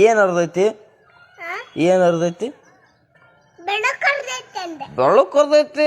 ಏನ್ ಅರ್ಧೈತಿ ಏನು ಅಂದೆ. ಬೆಳಕು ಅರ್ಧೈತಿ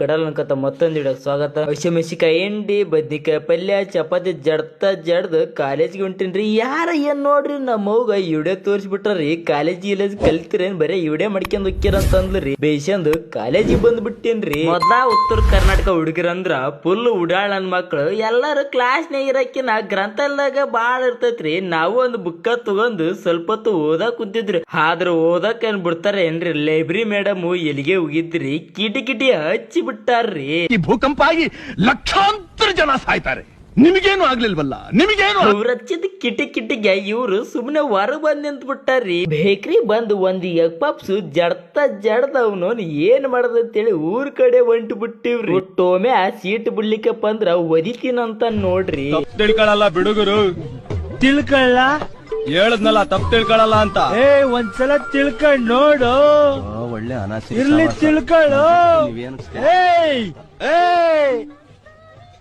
ಕಡಲ್ ಅನ್ಕತ್ತ ಮತ್ತೊಂದು ಹಿಡಿಯೋಕ್ ಸ್ವಾಗತ. ಹಸಿಮೆಸಿಕಾಯಿ ಎಂಡಿ ಬದ್ನಿಕಾಯಿ ಪಲ್ಯ, ಚಪಾತಿ ಜಡ್ತ ಜಡ್ದ ಕಾಲೇಜ್ಗೆ ಹೊಂಟಿನ್ರಿ. ಯಾರ ಏನ್ ನೋಡ್ರಿ ನಮ್ಮ ಅವ್ಗ ಇವಡೆ ತೋರಿಸ್ಬಿಟ್ರಿ ಕಾಲೇಜ್ ಇಲ್ಲದ ಕಲ್ತಿರೇನ್, ಬರೀ ಇವಡೆ ಮಡ್ಕೊಂಡ್ ಹೊಕ್ಕಿರ ಅಂತ ಅಂದ್ರಿ ಬೇಸಂದು ಕಾಲೇಜಿಗೆ ಬಂದ್ ಬಿಟ್ಟೇನ್ರಿ ಮೊದ್ಲ ಉತ್ತರ ಕರ್ನಾಟಕ ಹುಡುಗರಂದ್ರ ಫುಲ್ ಉಡಾಳ ನನ್ ಮಕ್ಳು ಎಲ್ಲಾರು ಕ್ಲಾಸ್ನಾಗ ಇರಕ್ಕಿನ ಗ್ರಂಥಾಲಯದಾಗ ಬಾಳ ಇರ್ತೈತ್ರಿ. ನಾವು ಒಂದು ಬುಕ್ಕ ತಗೊಂಡು ಸ್ವಲ್ಪ ಹೊತ್ತು ಓದಾಕ್ ಕುಂತಿದ್ರಿ. ಆದ್ರ ಓದಕ್ ಏನ್ ಬಿಡ್ತಾರ ಏನ್ರಿ ಲೈಬ್ರರಿ ಮೇಡಮ್ ಎಲ್ಲಿಗೆ ಹೋಗಿದ್ರಿ? ಕಿಟಿ ಕಿಟಿ ಹಚ್ಚಿ ಬಿಟ್ಟಾರ್ರಿ. ಈ ಭೂಕಂಪ ಆಗಿ ಲಕ್ಷಾಂತರ ಜನ ಸಾಯ್ತಾರೆ. ನಿಮಗೇನು ಆಗ್ಲಿಲ್ವಲ್ಲ? ನಿಮಗೇನು ಅವ್ರ ಹಚ್ಚಿದ ಕಿಟಿ ಕಿಟಿಗೆ ಇವ್ರು ಸುಮ್ನೆ ಹೊರ ಬಂದ್ ನಿಂತ್ ಬಿಟ್ಟಾರ್ರಿ. ಬೇಕ್ರಿ ಬಂದು ಒಂದ್ ಎಗ್ ಪಾಪ್ಸ್ ಜಡ್ತ ಜಡ್ದವ್ನು ಏನ್ ಮಾಡದಂತೇಳಿ ಊರ್ ಕಡೆ ಹೊಂಟು ಬಿಟ್ಟಿವ್ರಿ. ಟೋಮೆ ಸೀಟ್ ಬಿಡ್ಲಿಕ್ಕೆ ಬಂದ್ರ ಒದಿತೀನಂತ ನೋಡ್ರಿ. ತಿಳ್ಕೊಳಲ್ಲ ಬಿಡುಗರು. ತಿಳ್ಕೊಳ್ಳ ಹೇಳದ್ನಲ್ಲ ತಪ್ಪು ತಿಳ್ಕೊಳಲ್ಲ ಅಂತ. ಏ ಒಂದ್ಸಲ ತಿಳ್ಕೊಂಡ್ ನೋಡು. ಒಳ್ಳೆ ಅನಾಸಿ ಇರ್ಲಿ ತಿಳ್ಕೊಳ್ಳು.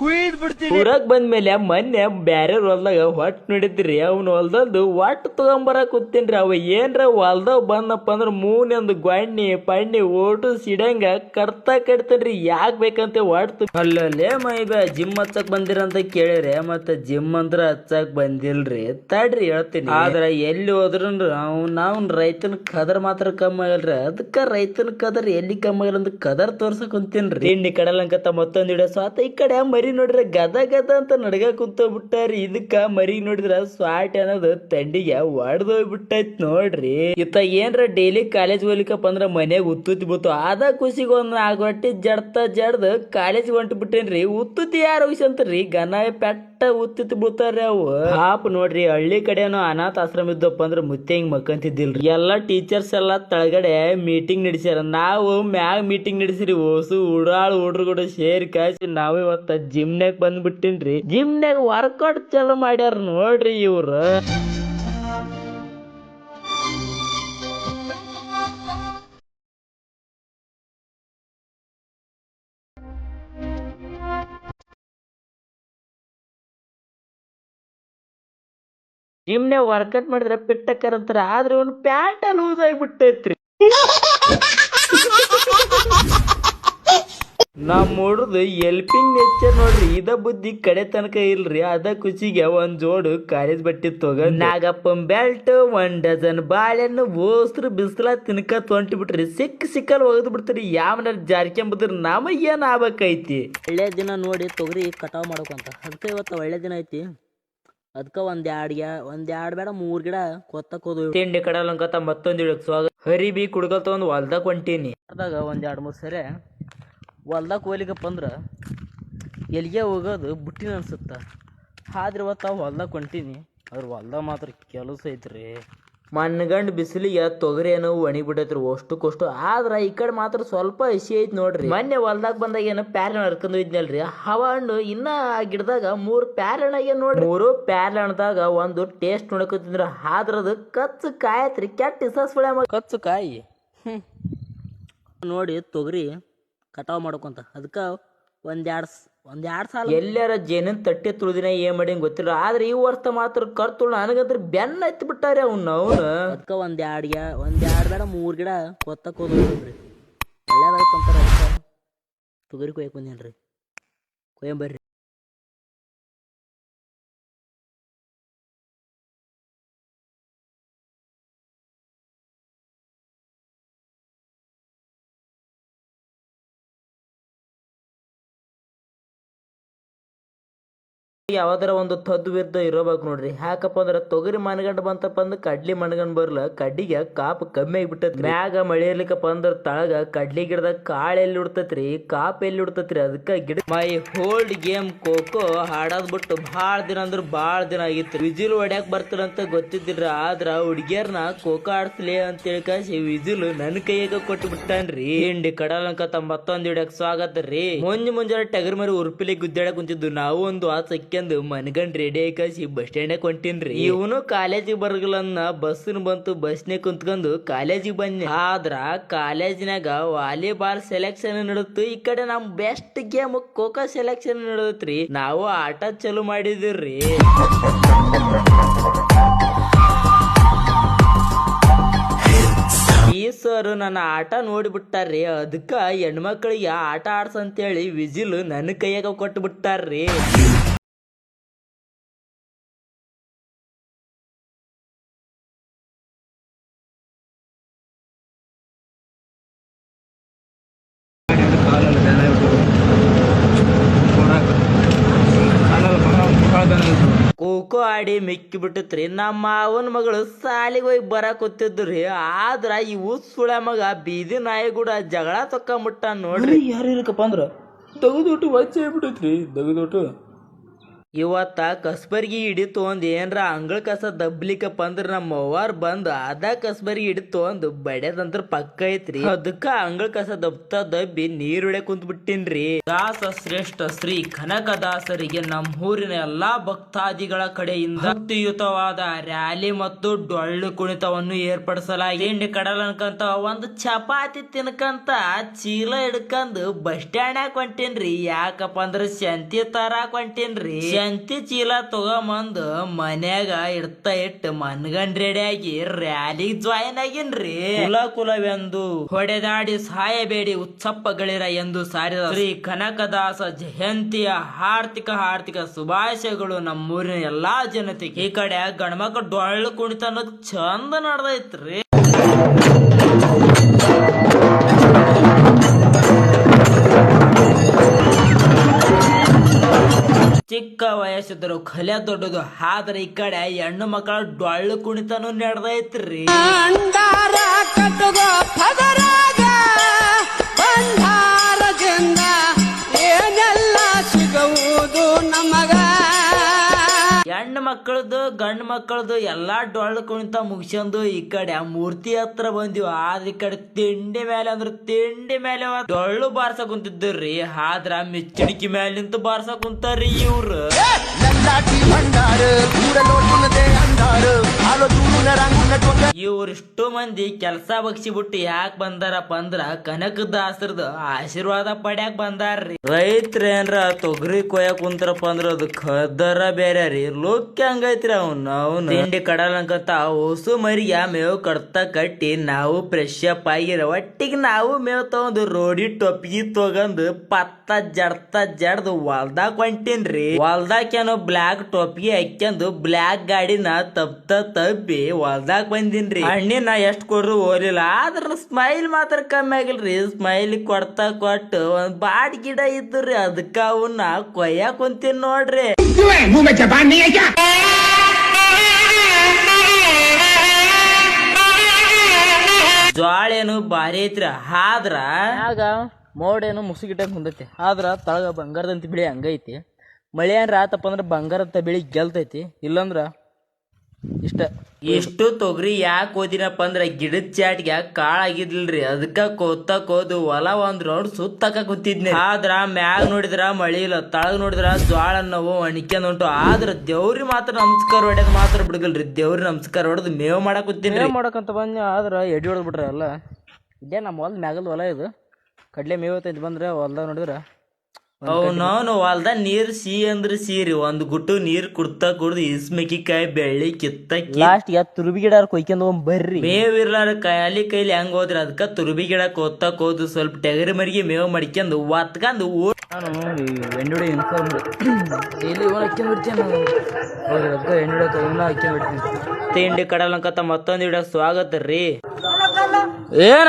ಕುಯ್ದ್ ಬಿಡ್ತೀನಿ. ಊರಾಗ್ ಬಂದ್ಮೇಲೆ ಮೊನ್ನೆ ಬ್ಯಾರೆ ಹೊಲ್ದಾಗ ಹೊಟ್ ನೋಡಿದ್ರಿ, ಅವ್ನ ಹೊಲ್ದಲ್ದು ಒಟ್ ತಗೊಂಬರ ಕೂತೀನ್ರಿ. ಅವ ಏನ್ರ ಹೊಲ್ದಾಗ ಬಂದಪ್ಪ ಅಂದ್ರ ಮೂನೊಂದು ಗೊಣ್ಣಿ ಪಣ್ಣಿ ಓಟು ಸಿಡಂಗ ಕರ್ತಾ ಕಟ್ತನ್ರಿ. ಯಾಕ್ ಬೇಕಂತ ಒಟ್ ಅಲ್ಲಲ್ಲೇ ಮೈಬ, ಜಿಮ್ ಹಚ್ಚಕ್ ಬಂದಿರಂತ ಕೇಳಿರಿ ಮತ್ತೆ ಜಿಮ್ ಅಂದ್ರ ಹಚ್ಚಕ್ ಬಂದಿಲ್ರಿ. ತಡ್ರಿ ಹೇಳ್ತೀನಿ. ಆದ್ರ ಎಲ್ಲಿ ಹೋದ್ರು ನಾವು ನಾವು ರೈತನ ಕದರ್ ಮಾತ್ರ ಕಮ್ಮಿ ಆಗಲ್ರಿ. ಅದಕ್ಕ ರೈತನ ಕದರ್ ಎಲ್ಲಿ ಕಮ್ಮಿ ಆಗಲ್ಲ ಅಂತ ಕದರ್ ತೋರ್ಸಕ್ ಕುಂತೀನ್ರಿ. ತಿಂಡಿ ಕಡಲಂಕತ್ತ ಮತ್ತೊಂದು ಹಿಡಿಯೋ ಸ್ವಾತ ಈ ಕಡೆ ಮರಿ ನೋಡ್ರಿ ಗದ ಗದ ಅಂತ ನಡ್ಗ ಕುಂತೋಗ್ಬಿಟ್ಟಾರಿ ಬಿಟ್ಟಾರಿ. ಇದಕ್ಕ ಮರಿ ನೋಡಿದ್ರ ಸ್ವಾಟ್ ಅನ್ನೋದು ತಂಡಿಗೆ ಒಡ್ದೋಗ್ಬಿಟ್ಟೈತ್ ನೋಡ್ರಿ. ಇತ್ತ ಏನ್ರ ಡೈಲಿ ಕಾಲೇಜ್ ಹೋಗ್ಲಿಕ್ಕಪ್ಪ ಅಂದ್ರ ಮನ್ಯಾಗ ಉತ್ತುತ್ತಿ ಬಿತ್ತು ಅದ ಖುಷಿಗೆ ಒಂದ್ ನಾಲ್ಕು ಹೊಟ್ಟಿ ಜಡ್ತ ಜಡ್ದು ಕಾಲೇಜ್ ಹೊಂಟು ಬಿಟ್ಟೇನ್ರಿ. ಉತ್ತುತ್ತಿ ಯಾರು ಅಂತ್ರಿ? ಗನ ಪೆಟ್ಟ ಉತ್ತುತ್ತಿ ಬಿಡ್ತಾರ್ರಿ ಅವು. ಪಾಪ ನೋಡ್ರಿ, ಹಳ್ಳಿ ಕಡೆನೂ ಅನಾಥ ಆಶ್ರಮ ಇದ್ದಪ್ಪ ಅಂದ್ರ ಮುತ್ತೆ ಹಿಂಗ್ ಮಕ್ಕಂತಿದ್ದಿಲ್ರಿ. ಎಲ್ಲಾ ಟೀಚರ್ಸ್ ಎಲ್ಲಾ ತಳಗಡೆ ಮೀಟಿಂಗ್ ನಡೆಸ್ಯಾರ. ನಾವು ಮ್ಯಾಗ ಮೀಟಿಂಗ್ ನಡೆಸಿರಿ. ಓಸು ಉಡಾಳ್ ಹುಡ್ರು ಕೂಡ ಸೇರಿ ಕಾಯ್ಸಿ ನಾವು ಇವತ್ತ ಜಿಮ್ನ್ಯಾಗ ಬಂದ್ಬಿಟ್ಟಿನ್ರಿ. ಜಿಮ್ನ್ಯಾಗ ವರ್ಕೌಟ್ ಚಲೋ ಮಾಡ್ಯಾರ ನೋಡ್ರಿ ಇವ್ರು. ಜಿಮ್ನ್ಯಾಗ ವರ್ಕೌಟ್ ಮಾಡಿದ್ರೆ ಪಿಟ್ಟಕ್ಕರ್ ಅಂತಾರ, ಆದ್ರೆ ಒಂದು ಪ್ಯಾಂಟ್ ಲೂಸ್ ಊದಾಗ್ಬಿಟ್ಟೈತ್ರಿ ನಮ್ಮ ಹುಡ್ದು ಎಲ್ಪಿಂಗ್ ನೇಚರ್ ನೋಡ್ರಿ ಇದ ಬುದ್ಧಿ ಕಡೆ ತನಕ ಇಲ್ರಿ. ಅದ ಖುಷಿಗೆ ಒಂದ್ ಜೋಡು ಕಾಲೇಜ್ ಬಟ್ಟಿ ತಗ ನಾಗಪ್ಪನ್ ಬೆಲ್ಟ್ ಒಂದ್ ಡಜನ್ ಬಾಳೆಹಣ್ಣು ಓಸ್ರು ಬಿಸ್ಲ ತಿನ್ಕ ತೊಂಟಿ ಬಿಟ್ರಿ ಸಿಕ್ಕ ಸಿಕ್ಕಲ್ ಒಗದ್ ಬಿಡ್ತಾರಿ. ಯಾವನ ಜಾರ್ಕೊಂಬುದ್ರ ನಮಗ್ ಏನ್ ಆಗ್ಬೇಕೈತಿ? ಒಳ್ಳೆ ದಿನ ನೋಡಿ ತೊಗರಿ ಕಟಾವ್ ಮಾಡ್ಕೊಂತ ಅದಕ್ಕೆ ಇವತ್ತು ಒಳ್ಳೆ ದಿನ ಐತಿ. ಅದಕ್ಕೆ ಒಂದ್ ಎರಡು ಗಿಡ ಒಂದು ಎರಡು ಬೇಡ ಮೂರ್ ಗಿಡ ಕೊತ್ತ ಹೋದ್ವಿ. ತಿಂಡಿ ಕಡಲಂಕತ ಮತ್ತೊಂದ್ ಇಡಕ್ ಸ್ವಾಗ ಹರಿ ಬಿ ಕುಡ್ಗಲ್ ಒಂದ್ ಹೊಲ್ದಾಗ ಹೊಂಟೀನಿ. ಅದಾಗ ಒಂದ್ ಎರಡ್ ಮೂರ್ ಸರಿ ಹೊಲ್ದಾಗ ಹೋಗ್ಲಿಕ್ಕಪ್ಪ ಅಂದ್ರೆ ಎಲ್ಲಿಗೆ ಹೋಗೋದು ಬುಟ್ಟಿನ ಅನ್ಸುತ್ತೆ. ಆದ್ರೆ ಇವತ್ತು ಹೊಲ್ದಾಗ ಹೊಂಟೀನಿ. ಅದ್ರ ಹೊಲ್ದಾಗ ಮಾತ್ರ ಕೆಲಸ ಐತ್ರಿ. ಮಣ್ಣಗಂಡು ಬಿಸಿಲಿಗೆ ತೊಗರಿ ಏನೋ ಒಣಗಿ ಬಿಟ್ಟೈತ್ರಿ ಅಷ್ಟಕ್ಕಷ್ಟು ಆದ್ರೆ ಈ ಕಡೆ ಮಾತ್ರ ಸ್ವಲ್ಪ ಹಸಿ ಐತಿ ನೋಡ್ರಿ. ಮೊನ್ನೆ ಹೊಲ್ದಾಗ ಬಂದಾಗ ಏನೋ ಪ್ಯಾರಣ ಹರ್ಕೊಂಡು ಇದ್ನಲ್ರಿ ಹವ ಹಣ್ಣು ಇನ್ನ ಆ ಗಿಡದಾಗ ಮೂರ್ ಪ್ಯಾರಣ ಆಗ್ಯಾವ ನೋಡ್ರಿ. ಮೂರು ಪ್ಯಾರಣದಾಗ ಒಂದು ಟೇಸ್ಟ್ ನೋಡಕತ್ತಿದ್ರ ಆದ್ರ ಕಚ್ಚು ಕಾಯತ್ರಿ. ಕೆಟ್ಟ ಇಸಸ್ಬಿಳ ಕಚ್ಚು ಕಾಯಿ? ನೋಡಿ ತೊಗರಿ ಕಟಾವ್ ಮಾಡ್ಕೊಂತ. ಅದಕ್ಕೆ ಒಂದೆರಡು ಒಂದೆರಡು ಎರಡು ಸಾಲ. ಎಲ್ಲಾರ ಜೇನಿನ ತಟ್ಟೆ ತುಳಿದಿನ ಏನ್ ಮಾಡಿ ಗೊತ್ತಿಲ್ಲ. ಆದ್ರೆ ಈ ವರ್ಷ ಮಾತ್ರ ಕರ್ತುಳು ನನಗಂದ್ರೆ ಬೆನ್ನ ಎತ್ತಿ ಬಿಟ್ಟಾರೆ ಅವ್ನ ಅವನು. ಅದಕ್ಕೆ ಒಂದು ಎರಡು ಒಂದೆರಡು ಒಂದು ಎರಡು ಬೇಡ ಮೂರು ಗಿಡ ಕೊತ್ತಕ್ಕೆ ಹೋದ್ರಿ ಒಳ್ಳೇದಾಯ್ತು ಅಂತಾರೆ ಅದಕ್ಕೆ. ತೊಗರಿ ಕೊಯ್ಯಕ್ಕೆ ಬಂದೇನ್ರಿ. ಕೊಯ್ಯಂಬರ್ರಿ. ಯಾವ್ದಾರ ಒಂದು ತದ್ದು ವಿರ್ದ ಇರೋಬೇಕು ನೋಡ್ರಿ. ಯಾಕಪ್ಪ ಅಂದ್ರೆ ತೊಗರಿ ಮನಗಂಡ್ ಬಂತಪ್ಪ ಅಂದ್ರೆ ಕಡ್ಲಿ ಮನಗಂಡ್ ಬರ್ಲ ಕಡ್ಡಿಗೆ ಕಾಪ್ ಕಮ್ಮಿ ಆಗಿಬಿಟ್ಟತ್ರಿ. ಮ್ಯಾಗ ಮಳೆ ಇರ್ಲಿಕ್ಕಪ್ಪ ಅಂದ್ರ ತಳಗ ಕಡ್ಲಿ ಗಿಡದಾಗ ಕಾಳು ಎಲ್ಲಿ ಉಡ್ತತ್ರಿ? ಕಾಪ್ ಎಲ್ಲಿ ಉಡ್ತತ್ರಿ? ಅದಕ್ಕ ಗಿಡ ಮೈ ಹೋಲ್ಡ್ ಗೇಮ್ ಕೋಕೋ ಹಾಡೋದ್ ಬಿಟ್ಟು ಭಾಳ ದಿನ ಅಂದ್ರ ಭಾಳ ದಿನ ಆಗಿತ್ತು. ವಿಜಿಲ್ ಹೊಡ್ಯಾಕ್ ಬರ್ತಾರಂತ ಗೊತ್ತಿದ್ದಿರ ಆದ್ರ ಹುಡ್ಗಿಯರ್ನ ಖೋಖೋ ಆಡ್ಸ್ಲಿ ಅಂತ ಹೇಳ್ಕಾಸಿ ವಿಜಿಲ್ ನನ್ ಕೈಯಾಗ ಕೊಟ್ಟು ಬಿಟ್ಟಾನ್ರಿ ಹಿಂಡಿ ಕಡಲಂಕ ಮತ್ತೊಂದ್ ಹಿಡಿಯಕ್ ಸ್ವಾಗತ ರೀ. ಮುಂಜ್ ಮುಂಜಾನೆ ಟಗರ್ ಮರಿ ಉರ್ಪಿಲಿ ಗುದ್ದಾಡಕ್ ಕುಂತಿದ್ದು. ನಾವು ಒಂದು ಆ ಸಖ್ಯ ಹಾಕ್ಯಂದು ಮನ್ಗಂಡ್ ರೆಡಿ ಕಸಿ ಬಸ್ ಸ್ಟ್ಯಾಂಡ್ ಕೊಂಟಿನ್ರಿ ಇವನು ಕಾಲೇಜಿಗೆ ಬರಗಲನ್ನ ಬಸ್ಸಿನ ಬಂತು ಬಸ್ನೇ ಕುಂತ್ಕೊಂಡು ಕಾಲೇಜಿಗೆ ಬಂದ್ನಿ ಆದ್ರ ಕಾಲೇಜಿನಾಗ ವಾಲಿಬಾಲ್ ಸೆಲೆಕ್ಷನ್ ನಡತ್ತು ಈ ಕಡೆ ನಮ್ ಬೆಸ್ಟ್ ಗೇಮ್ ಖೋಖೋ ಸೆಲೆಕ್ಷನ್ ನಡತ್ರಿ ನಾವು ಆಟ ಚಲು ಮಾಡಿದಿವ್ರಿ. ಈ ಸರ್ ನನ್ನ ಆಟ ನೋಡಿಬಿಟ್ಟಾರ್ರಿ. ಅದಕ್ಕ ಹೆಣ್ಮಕ್ಳಿಗೆ ಆಟ ಆಡ್ಸಂತೇಳಿ ವಿಜಿಲ್ ನನ್ನ ಕೈಯಾಗ ಕೊಟ್ಟು ಬಿಟ್ಟಾರ್ರಿ ಖೋಖೋ ಆಡಿ ಮಿಕ್ಕಿ ಬಿಟ್ಟಿತ್ರಿ ನಮ್ಮ ಮಾವನ ಮಗಳು ಸಾಲಿಗೆ ಹೋಗಿ ಬರಕ್ ರೀ ಆದ್ರ ಇವು ಸುಳ ಮಗ ಬೀದಿ ನಾಯಿ ಕೂಡ ಜಗಳ ತಕ್ಕೊಂಬಿಟ್ಟ ನೋಡ್ರಿ. ಯಾರು ಇರಕಪ್ಪ ಅಂದ್ರ? ತೆಗೆದೊಟ್ಟು ವಚ್ಚ ಬಿಟ್ಟತ್ರಿ ತೆಗೆದೊಟ್ಟು ಇವತ್ತ ಕಸ್ಬರ್ಗಿ ಹಿಡಿ ತೊಗೊಂಡ್ ಏನ್ರ ಅಂಗಳ ಕಸ ದಬ್ಲಿಕಪ್ಪ ಅಂದ್ರ ನಮ್ಮ ಅವ್ವಾರ್ ಬಂದ್ ಅದ ಕಸ್ಬರ್ಗಿ ಹಿಡಿ ಅಂದ್ ಬಡ್ಯದಂದ್ರ ಪಕ್ಕ ಐತ್ರಿ. ಅದಕ್ಕ ಅಂಗಳ ಕಸ ದಬ್ತಾ ದಬ್ಬಿ ನೀರುಳೆ ಕುಂತ್ ಬಿಟ್ಟಿನ್ರಿ ದಾಸ ಶ್ರೇಷ್ಠ ಶ್ರೀ ಕನಕದಾಸರಿಗೆ ನಮ್ಮ ಊರಿನ ಎಲ್ಲಾ ಭಕ್ತಾದಿಗಳ ಕಡೆಯಿಂದ ಭಕ್ತಿಯುತವಾದ ರ್ಯಾಲಿ ಮತ್ತು ಡೊಳ್ಳು ಕುಣಿತವನ್ನು ಏರ್ಪಡಿಸಲಾಗಿ ಹಿಂಡಿ ಕಡಲ ಅನ್ಕಂತ ಒಂದು ಚಪಾತಿ ತಿನ್ಕಂತ ಚೀಲ ಹಿಡ್ಕಂದು ಬಸ್ ಸ್ಟ್ಯಾಂಡ್ ಹೊಂಟೇನ್ರಿ. ಯಾಕಪ್ಪ ಅಂದ್ರ ಶಂತಿ ತರಾಕ್ ಹೊಂಟೇನ್ರಿ. ಶಂತಿ ಚೀಲ ತಗೊಂಬಂದು ಮನ್ಯಾಗ ಇಡ್ತಾ ಇಟ್ಟು ಮನ್ಗಂಡ್ ರೆಡಿ ಆಗಿ ರ್ಯಾಲಿ ಜಾಯಿನ್ ಆಗಿನ್ರಿ. ಕುಲ ಕುಲವೆಂದು. ಹೊಡೆದಾಡಿ ಸಾಯಬೇಡಿ ಉತ್ಸಪ್ಪಗಳಿರ ಎಂದು ಸಾರಿದ ಶ್ರೀ ಕನಕದಾಸ ಜಯಂತಿಯ ಆರ್ಥಿಕ ಆರ್ಥಿಕ ಶುಭಾಶಯಗಳು ನಮ್ಮೂರಿನ ಎಲ್ಲಾ ಜನತೆಗೆ. ಈ ಕಡೆ ಗಂಡ್ಮಕ್ಳು ಡೊಳ್ಳು ಕುಣಿತ ಅನ್ನೋದು ಚಂದ ನಡ್ದೈತ್ರಿ. ಚಿಕ್ಕ ವಯಸ್ಸಿದ್ರು ಕಲೆ ದೊಡ್ಡದು. ಆದ್ರೆ ಈ ಕಡೆ ಹೆಣ್ಣು ಮಕ್ಕಳ ಡೊಳ್ಳು ಕುಣಿತನೂ ನಡೆದೈತ್ರಿ. ಮಕ್ಕಳದು, ಗಂಡು ಮಕ್ಕಳದು ಎಲ್ಲಾ ಡೊಳ್ಳು ಕುಣಿತ ಮುಗಿಸ್ಕೊಂಡು ಈ ಕಡೆ ಆ ಮೂರ್ತಿ ಹತ್ರ ಬಂದಿವ್ ಆದ್ರ ಈ ಕಡೆ ತಿಂಡಿ ಮೇಲೆ ಅಂದ್ರ ತಿಂಡಿ ಮೇಲೆ ಡೊಳ್ಳು ಬಾರಸ ಕುಂತಿದ್ದರ್ರಿ. ಆದ್ರ ಮೆಚ್ಚಡಿಕೆ ಮೇಲೆ ನಿಂತು ಬಾರ್ಸ ಕುಂತಾರ್ರಿ ಇವ್ರು. ಇವ್ರಿಷ್ಟು ಮಂದಿ ಕೆಲಸ ಬಗ್ಸಿಬಿಟ್ಟು ಯಾಕೆ ಬಂದಾರಪ್ಪ ಅಂದ್ರ ಕನಕದಾಸರದ ಆಶೀರ್ವಾದ ಪಡ್ಯಾಕ್ ಬಂದಾರ್ರಿ. ರೈತ್ರೇನ್ರ ತೊಗರಿ ಕೊಯ್ಯಾಕ ಕುಂತ್ರಪ್ಪ ಅಂದ್ರ ಅದು ಖದರ ಬೇರೆ ರೀ. ಲೋಕ್ ಹಂಗೈತ್ರಿ ಅವ್ನ ಅವ್ನ. ತಿಂಡಿ ಕಡಲಂಕಂತ ಹೊಸು ಮರಿಯ ಮೇವು ಕಡ್ತಾ ಕಟ್ಟಿ ನಾವು ಫ್ರೆಶ್ ಅಪ್ ಆಗಿರ ಒಟ್ಟಿಗೆ ನಾವು ಮೇವ್ ತಗೊಂಡು ರೋಡಿ ಟೊಪ್ಪಿಗೆ ತಗೊಂಡು ಪತ್ತ ಜಡ್ತ ಜಡ್ದು ಹೊಲ್ದಾಗ ಹೊಂಟೀನ್ರಿ. ಹೊಲ್ದಾಕೇನೋ ಬ್ಲ್ಯಾಕ್ ಟೊಪ್ಪಿಗೆ ಹಾಕ್ಯಂದು ಬ್ಲ್ಯಾಕ್ ಗಾಡಿನ ತಪ್ತ ತಬ್ಬಿ ಹೊಲ್ದಾಕ್ ಬಂದಿನ್ರಿ. ಹಣ್ಣಿನ ಎಷ್ಟು ಕೊಡ್ರು ಓಲಿಲ್ಲ ಆದ್ರ ಸ್ಮೈಲ್ ಮಾತ್ರ ಕಮ್ಮಿ ಆಗಿಲ್ರಿ. ಸ್ಮೈಲ್ ಕೊಡ್ತಾ ಕೊಟ್ಟು ಒಂದ್ ಬಾಡ್ ಗಿಡ ಇದ್ರಿ ಅದಕ್ಕ ಅವನ್ನ ಕೊಯ್ಯ ಕುಂತೀನಿ ನೋಡ್ರಿ. ಜ್ವಾಳ ಏನು ಭಾರಿ ಐತ್ರಿ. ಆದ್ರ ಆಗ ಮೋಡೇನು ಮುಸುಗಿಟ್ಟಂಗೆ ಹೊಂದೈತಿ ಆದ್ರ ತಳಗ ಬಂಗಾರದಂತ ಬಿಳಿ ಹಂಗೈತಿ ಮಳೆ ಏನ್ರ ಆತಪ್ಪ ಅಂದ್ರೆ ಬಂಗಾರದಂತ ಬಿಳಿ ಗೆಲ್ತೈತಿ. ಇಲ್ಲಂದ್ರ ಇಷ್ಟ. ಎಷ್ಟು ತೊಗರಿ ಯಾಕೆ ಓದಿನಪ್ಪ ಅಂದ್ರೆ ಗಿಡದ ಚಾಟ್ಗೆ ಕಾಳ ಆಗಿದ್ಲ್ರಿ ಅದಕ್ಕ ಕೋತ ಕೋದು ಹೊಲ ಒಂದ್ ರೌಂಡ್ ಸುತ್ತಕ ಕೂತಿದ್ನಿ. ಆದ್ರ ಮ್ಯಾಗ ನೋಡಿದ್ರ ಮಳಿ ಇಲ್ಲ, ತಳಗ್ ನೋಡಿದ್ರ ಜ್ವಾಳ ನೋವು ಅಣಿಕೆ ಉಂಟು ಆದ್ರ ದೇವ್ರಿ ಮಾತ್ರ ನಮಸ್ಕಾರ ಹೊಡ್ಯದ್ ಮಾತ್ರ ಬಿಡಗಲ್ರಿ ದೇವ್ರಿ ನಮಸ್ಕಾರ ಹೊಡೆದ್ ಮೇವ್ ಮಾಡಕ್ ಕೂತೀನಿ ಮೇವ್ ಮಾಡಕಂತ ಬಂದ್ನಿ, ಆದ್ರ ಎಡಿ ಹೊಡೆದ್ ಬಿಟ್ರ ಅಲ್ಲ. ಇದೇ ನಮ್ಮ ಹೊಲ್ದ ಮ್ಯಾಗಲ್ ಹೊಲ ಇದು. ಕಡ್ಲೆ ಮೇವತ್ತೈತಿ ಬಂದ್ರೆ ಹೊಲ್ದಾಗ ನೋಡಿದ್ರ ಅವನವನು ಹೊಲ್ದಾಗ ನೀರ್ ಸಿ ಅಂದ್ರ ಸೀರಿ ಒಂದ್ ಗುಟ್ಟು ನೀರ್ ಕುಡ್ತಾ ಕುಡ್ದು ಇಸ್ಮೆಕಿಕಾಯಿ ಬೆಳ್ಳಿ ಕಿತ್ತ ಲಾಸ್ಟ್ ಯಾ ತುರುಬಿ ಗಿಡ ಕೊಯ್ಕೊಂಡ್ ಹೋಗ್ ಬರ್ರಿ. ಮೇವ್ ಇರ್ಲಾರ ಕೈಲಿ ಕೈಲಿ ಹೆಂಗ್ ಹೋದ್ರಿ ಅದಕ್ಕ ತುರುಬಿ ಗಿಡ ಕೊತ್ತ ಕೋದು ಸ್ವಲ್ಪ ಟೆಗರಿ ಮರಿಗೆ ಮೇವ್ ಮಡ್ಕೊಂಡು ಒತ್ಕಂದು ಓ ನಾನು ಎಣ್ಣೆ ಇನ್ಫಾರ್ಮ್ ಡೈಲಿ ಬಿಡ್ತೀನಿ ನಾನು? ಅದಕ್ಕೆ ಬಿಡ್ತೀನಿ. ತಿಂಡಿ ಕಡಲಂಕತ್ತ ಮತ್ತೊಂದು ವಿಡಿಯೋ ಸ್ವಾಗತ ರೀ. ಏನ?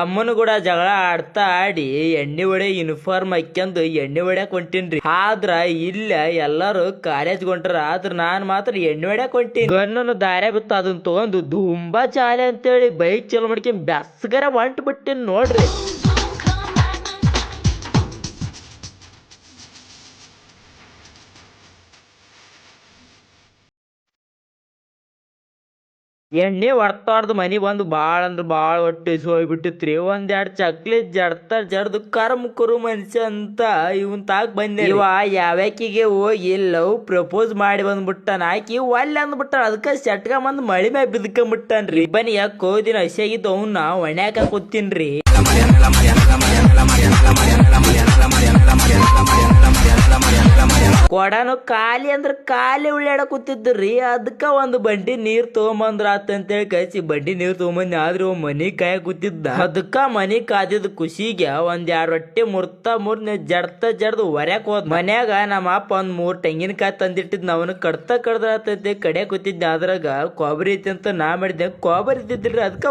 ಅಮ್ಮನು ಕೂಡ ಜಗಳ ಆಡ್ತಾ ಆಡಿ ಎಣ್ಣೆ ಒಡೆ ಯೂನಿಫಾರ್ಮ್ ಹಾಕ್ಯಂದು ಎಣ್ಣೆ ಹೊಡ್ಯಾಕ್ ಹೊಂಟಿನ್ರಿ. ಆದ್ರ ಇಲ್ಲ, ಎಲ್ಲಾರು ಕಾಲೇಜ್ ಹೊಂಟ್ರ ಆದ್ರ ನಾನ್ ಮಾತ್ರ ಎಣ್ಣೆ ಹೊಡ್ಯಾಕ್ ಹೊಂಟೀನಿ. ಗಣ್ಣನ ದಾರ್ಯ ಬಿತ್ತು ಅದನ್ನ ತಗೊಂಡು ದುಂಬಾ ಚಾಲೆ ಅಂತೇಳಿ ಬೈಕ್ ಚಲೋ ಮಾಡ್ಕೊಂಡ್ ಬೆಸ್ಗರ ಹೊಂಟ್ ಬಿಟ್ಟಿನ್ ನೋಡ್ರಿ. ಎಣ್ಣೆ ಹೊಡ್ತಾರ್ದು ಮನಿ ಬಂದು ಭಾಳ ಅಂದ್ರೆ ಭಾಳ ಹೊಟ್ಟೆ ಹೋಗ್ಬಿಟ್ಟಿತ್ರಿ. ಒಂದ್ ಎರಡ್ ಚಕ್ಲಿ ಜಡ್ತ ಜಡ್ದು ಕರ್ಮ ಕುರು ಮನುಷ್ಯ ಅಂತ ಇವನ್ ತಾಕ್ ಬಂದೆ. ಇವ ಯಾವ್ಯಾಕಿಗೆ ಹೋಗಿ ಲವ್ ಪ್ರಪೋಸ್ ಮಾಡಿ ಬಂದ್ಬಿಟ್ಟಾನ. ಆಕಿ ಒಲ್ಲೆ ಅಂದ್ಬಿಟ್ಟ ಅದಕ್ಕ ಸೆಟ್ಗ ಬಂದ್ ಮಳಿ ಮ್ಯಾಗ ಬಿದ್ಕೊಂಬಿಟ್ಟಾನ್ರಿ. ಬನ್ನಿ ಯಾಕೆ ಕೋದಿನ ಹಸಿಯಾಗಿದ್ದು ಅವ್ನ ಒಣ್ಯಾಕ ಕೂತೀನ್ರಿ. ಕೊಡನು ಖಾಲಿ ಅಂದ್ರ ಖಾಲಿ ಉಳ್ಳಾಡ ರೀ ಅದಕ್ಕ ಒಂದು ಬಂಡಿ ನೀರ್ ತಗೊಂಬಂದ್ರ ಹೇಳಿ ಕಳ್ಸಿ, ಬಂಡಿ ನೀರ್ ತಗೊಂಬಂದ್ ಆದ್ರೆ ಒಂದ್ ಮನಿ ಕಾಯ ಕೂತಿದ್ದ. ಅದಕ್ಕ ಮನಿ ಕಾದಿದ್ ಖುಷಿಗೆ ಒಂದ್ ಎರಡು ರೊಟ್ಟಿ ಮುರ್ತಾ ಮುರ್ ಜಡ್ತ ಜಡ್ದು ಹೊರ್ಯಾಕ್ ಹೋದ್. ಮನ್ಯಾಗ ನಮ್ಮ ಅಪ್ಪ ಒಂದ್ ಮೂರ್ ತೆಂಗಿನಕಾಯಿ ತಂದಿಟ್ಟಿದ್ ಅವನು ಕಡ್ತ ಕಡ್ದ ಆತಂತೆ ಕಡೆ ಕೂತಿದ್ದೆ ಅದ್ರಾಗ ಕೊಬ್ಬರಿ ಐತಿ ಅಂತ ನಾ ಮಾಡಿದ್ದೆ. ಕೊಬ್ಬರಿ ಇದ್ದಿದ್ರಿ ಅದಕ್ಕ